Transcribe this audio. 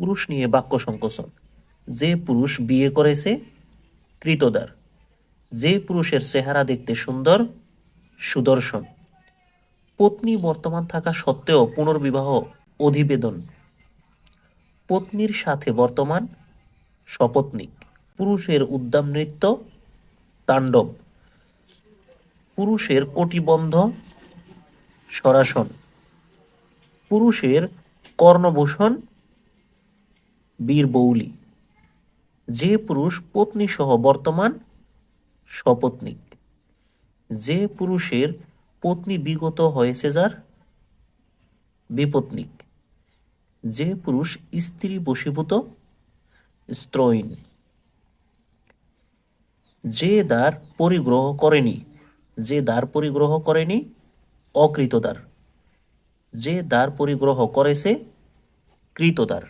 পুরুষ নিয়ে বাক্য সংকোচন। যে পুরুষ বিয়ে করেছে, কৃতদার। যে পুরুষের চেহারা দেখতে সুন্দর, সুদর্শন। পত্নী বর্তমান থাকা সত্ত্বেও পুনর্বিবাহ অধিবেদন। পত্নীর সাথে বর্তমান সপত্নীক। পুরুষের উদ্দাম নৃত্য, তাণ্ডব। পুরুষের কটিবন্ধ সরাসন পুরুষের কর্ণভূষণ বীরবৌলি যে পুরুষ পত্নী সহ বর্তমান সপত্নীক যে পুরুষের পত্নী বিগত হয়েছে যার বিপত্নিক যে পুরুষ স্ত্রী বশীভূত স্ত্রৈন যে দ্বার পরিগ্রহ করেনি, যে দ্বার পরিগ্রহ করেনি অকৃতদার যে দ্বার পরিগ্রহ করেছে কৃতদার